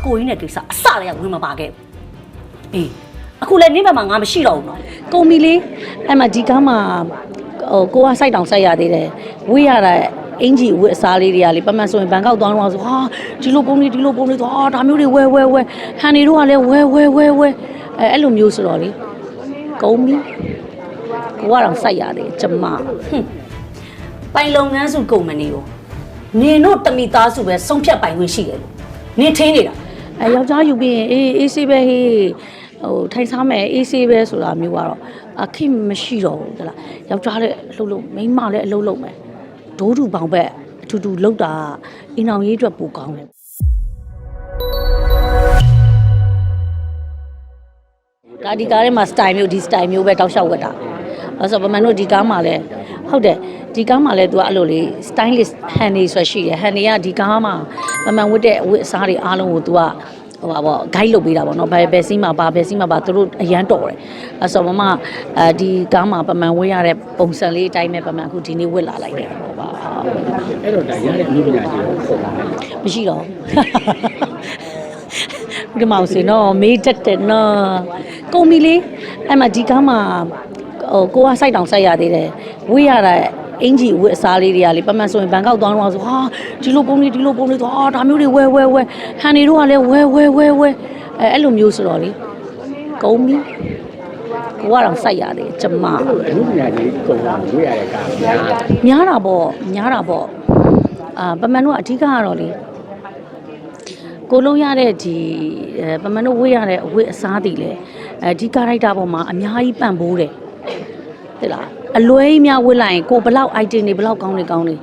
အကိုကြီးနဲ့ကိစ္စအစလည်းဝင်မပါခဲ့ဘူးအေးအခုလည်းနင်းဘက်မှာငါမရှိတော့ဘူးနော်ကုန်ပြီလေအဲ့မှာဒီကားမှာဟိုကိုကစိုက်တောင်စိုက်ရသေးတယ်ဝေးရတာအင်ကြီးဝတ်အစားလေးတွေကလေပတ်မှန်ဆိုရင်ဘန်ကောက်သွားတော့ဆိုဟာဒီလိုပုံလေးဒီလိုပုံလေးသွားဒါမျိုးတွေဝဲဝဲဝဲဟန်နေတို့ကလည်းဝဲဝဲဝဲဝဲအဲအဲ့လိုမျိုးဆိုတော့လေကုန်ပြီကိုကတော့စိုက်ရသေးတယ်ကျမပိုင်လုပ်ငန်းစုကုမ္ပဏီကိုနင်တို့တမိသားစုပဲဆုံးဖြတ်ပိုင်ခွင့်ရှိတယ်လို့နင်ထင်းနေတာ အဲယောက်ျားယူပြီးရင်အေးအေးဆေးပဲဟေးဟိုထိုင်စားမယ်အေးဆေးပဲဆိုတာမျိုးကတော့အခက်မရှိတော့ဘူးတလားယောက်ျားလည်းအလုပ်လုပ်မိန်းမလည်းအလုပ်လုပ်မယ်ဒိုးတူပေါင်ဘက်အထူတူလောက်တာအင်းအောင်ရေးအတွက်ပိုကောင်းတယ်ဒါဒီကားထဲမှာ style မျိုးဒီ style မျိုးပဲတောက်လျှောက်ဝတ်တာအဲဆိုပမန်တို့ဒီကားမှာလည်းဟုတ်တယ် ဒီကားမှာလည်း तू အဲ့လိုလေး stylist hand နေဆိုရှိတယ် hand နေကဒီကားမှာပမန်ဝတ်တဲ့ဝတ်အစားတွေအားလုံးကို तू ကဟိုပါပေါ့ guide လုပ်ပေးတာပေါ့နော်ဘယ်ဘယ်စီးမှာပါဘယ်စီးမှာပါသူတို့အရန်တော်တယ်အဲဆိုမမအဲဒီကားမှာပမန်ဝတ်ရတဲ့ပုံစံလေးအတိုင်းပဲပမန်အခုဒီနေ့ဝတ်လာလိုက်တယ်ပေါ့ပါအဲ့တော့ဒါရတဲ့အမှုပညာရှင်ကိုပုံပါမယ်မရှိတော့ဘူးဒီမောင်စင်တော့မေးတတ်တယ်နော်ကုန်ပြီလေအဲ့မှာဒီကားမှာဟိုကိုကစိုက်တောင်စိုက်ရသေးတယ်ဝေးရတာ အင်ကြီးဝတ်အစားလေးတွေကလေပတ်မှန်ဆိုရင်ဘန်ကောက်သွားတော့ဆိုဟာဒီလိုပုံလေးဒီလိုပုံလေးသွားဒါမျိုးတွေဝဲဝဲဝဲဟန်နေတို့ကလည်းဝဲဝဲဝဲဝဲအဲအဲ့လိုမျိုးဆိုတော့လေကုန်ပြီကိုကတော့စိုက်ရသေးတယ်ကျမအဲ့လိုအမှုပညာရှင်ပုံပါဝေးရတဲ့ကားများများတာပေါ့များတာပေါ့အာပမန်တို့ကအဓိကကတော့လေကိုလုံးရတဲ့ဒီအဲပမန်တို့ဝေးရတဲ့အဝတ်အစားတွေလေအဲဒီကာရိုက်တာပေါ်မှာအများကြီးပံ့ပိုးတယ်သိလား အလွဲကြီးများဝတ်လိုက်ရင်ကိုဘလောက် item တွေဘလောက်ကောင်းနေကောင်းနေ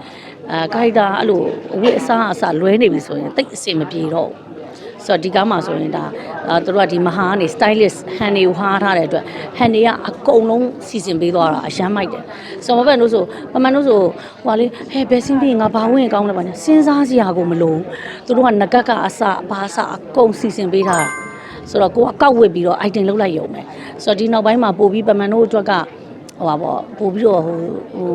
အဲကာရိုက်တာအဲ့လိုအဝတ်အစားအစလွဲနေပြီဆိုရင်တိတ်အဆင်မပြေတော့ဘူးဆိုတော့ဒီကားမှာဆိုရင်ဒါအာသူတို့ကဒီမဟာကနေ stylist ဟန်တွေကိုဟားထားတဲ့အတွက်ဟန်တွေကအကုန်လုံးစီစဉ်ပေးသွားတာအရမ်းမိုက်တယ်ဆိုတော့မဘက်တို့ဆိုပမန်တို့ဆိုဟိုကလေဟဲ့ဘယ်စင်းပြီးငါဘာဝင်ကောင်းလဲပါညာစဉ်းစားစရာကိုမလိုဘူးသူတို့ကငကတ်ကအစဘာအစအကုန်စီစဉ်ပေးထားတာဆိုတော့ကိုကကောက်ဝစ်ပြီးတော့ item လောက်လိုက်ရုံပဲဆိုတော့ဒီနောက်ပိုင်းမှာပို့ပြီးပမန်တို့အတွက်က ဟိုပါပေါ့ပို့ပြီးတော့ဟိုဟို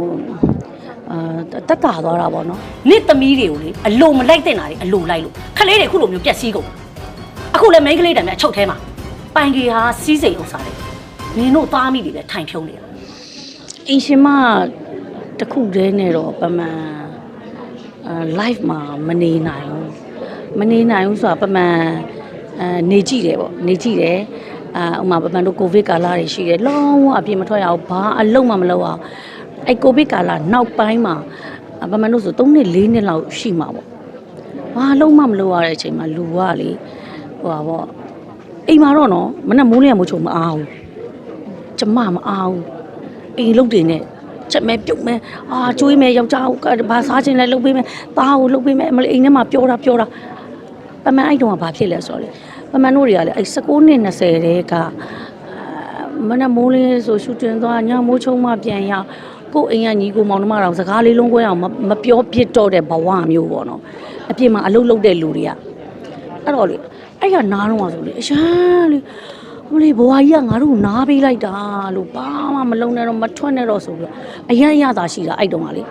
အာတက်တာသွားတာပေါ့နော်နင့်သမီးတွေကိုလေအလိုမလိုက်တဲ့နာတွေအလိုလိုက်လို့ခလေးတွေခုလိုမျိုးပြက်စီးကုန်အခုလည်းမိန်းကလေးတံမြအချုပ်ထဲမှာပိုင်ကြီးဟာစီးစိမ်ဥစ္စာတွေနင်တို့သားမိတွေပဲထိုင်ဖြုံးနေတာအင်ရှင်မတစ်ခုတည်းနဲ့တော့ပမာအာ live မှာမနေနိုင်ဘူးမနေနိုင်ဘူးဆိုတာပမာအာနေကြည့်တယ်ပေါ့နေကြည့်တယ် အာဥမာပမာတို့ကိုဗစ်ကာလတွေရှိတယ်လုံးဝအပြင်မထွက်ရအောင်ဘာအလုံးမှမလုပ်အောင်အဲ့ကိုဗစ်ကာလနောက်ပိုင်းမှာအာပမာတို့ဆို3နှစ်4နှစ်လောက်ရှိမှာပေါ့ဘာအလုံးမှမလုပ်ရတဲ့အချိန်မှာလူကလေဟိုပါပေါ့အိမ်မှာတော့နော်မနဲ့မိုးလင်းရမိုးချုံမအားဘူးကျမမအားဘူးအိမ်လုတ်တွေနဲ့ချက်မဲပြုတ်မဲအာကျွေးမဲယောက်ျားကိုဘာစားခြင်းလဲလုတ်ပေးမဲသားကိုလုတ်ပေးမဲအမလေးအိမ်ထဲမှာပြောတာပြောတာပမန်အဲ့တုန်းကဘာဖြစ်လဲဆိုတော့လေ ပမန်တို့တွေကလေအဲ့19နှစ်20တဲကအာမနက်မိုးလင်းဆိုရှူတင်သွားညမိုးချုံမှပြန်ရကို့အိမ်ကညီကိုမောင်နှမတော်စကားလေးလုံးခွဲအောင်မမပြောပြစ်တော့တဲ့ဘဝမျိုးပေါ့နော်အပြင်မှာအလုတ်လုတ်တဲ့လူတွေကအဲ့တော့လေအဲ့ကနားတော့ဆိုလေအရန်လေဟိုလေဘဝကြီးကငါတို့ကိုနားပေးလိုက်တာလို့ဘာမှမလုံးနဲ့တော့မထွက်နဲ့တော့ဆိုပြီးတော့အရန်ရတာရှိတာအဲ့တုန်းကလေ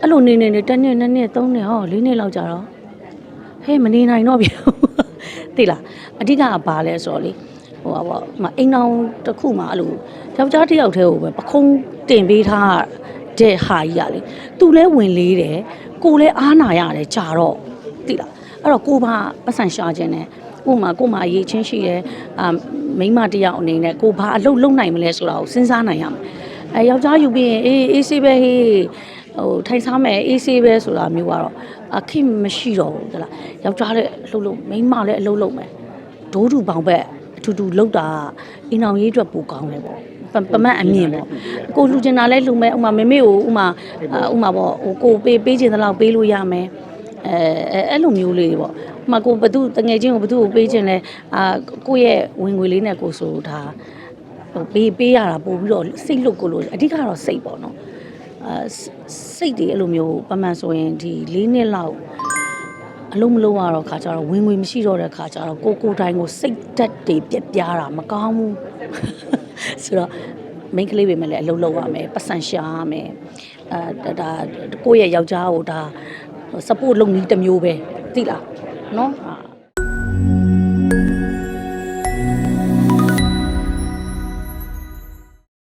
အဲ့လိုနေနေနေတစ်နှစ်နှစ်နှစ်သုံးနှစ်ဟောလေးနှစ်လောက်ကြာတော့ဟဲ့မနေနိုင်တော့ပြီ သိလားအဓိကကဘာလဲဆိုတော့လေဟိုပါပေါ့ဟိုမှာအိမ်အောင်တစ်ခုမှာအဲ့လိုယောက်ျားတစ်ယောက်တည်းကိုပဲပခုံးတင်ပေးထားတဲ့ဟာကြီးကလေသူလဲဝင်လေးတယ်ကိုလဲအားနာရတယ်ကြာတော့သိလားအဲ့တော့ကိုပါပတ်စံရှာခြင်းနဲ့ဥပမာကို့မှာအရေးချင်းရှိတယ်အာမိန်းမတစ်ယောက်အနေနဲ့ကိုဘာအလုပ်လုပ်နိုင်မလဲဆိုတာကိုစဉ်းစားနိုင်ရမယ်အဲယောက်ျားယူပြီးရင်အေးအေးဆေးပဲဟေး ဟိုထိုင်စားမယ်အေးဆေးပဲဆိုတာမျိုးကတော့အခက်မရှိတော့ဘူးတလားယောက်ျားလည်းအလုပ်လုပ်မိန်းမလည်းအလုပ်လုပ်မယ်ဒိုးတူပေါင်ဘက်အထူတူလောက်တာအင်းအောင်ရေးအတွက်ပိုကောင်းတယ်ပေါ့ပပမတ်အမြင်ပေါ့ကိုလူချင်တာလဲလူမယ်ဥမာမေမေကိုဥမာအာဥမာပေါ့ဟိုကိုပေးပေးချင်တဲ့လောက်ပေးလို့ရမယ်အဲအဲအဲ့လိုမျိုးလေးတွေပေါ့ဥမာကိုဘသူတငယ်ချင်းကိုဘသူကိုပေးခြင်းလဲအာကိုယ့်ရဲ့ဝင်ငွေလေးနဲ့ကိုဆိုတာဟိုပေးပေးရတာပို့ပြီးတော့စိတ်လွတ်ကိုလို့အဓိကတော့စိတ်ပေါ့နော် အာစိတ်တွေအဲ့လိုမျိုးပမှန်ဆိုရင်ဒီ၄နှစ်လောက်အလုံးမလုံးရတော့ခါကြတော့ဝင်ငွေမရှိတော့တဲ့ခါကြတော့ကိုကိုတိုင်းကိုစိတ်တက်တွေပြက်ပြားတာမကောင်းဘူးဆိုတော့မိန်းကလေးပဲမလဲအလုံးလုံးရမယ်ပတ်စံရှာရမယ်အဲဒါကိုယ့်ရဲ့ယောက်ျားကိုဒါ support လုပ်နည်းတစ်မျိုးပဲသိလားနော်ဟာ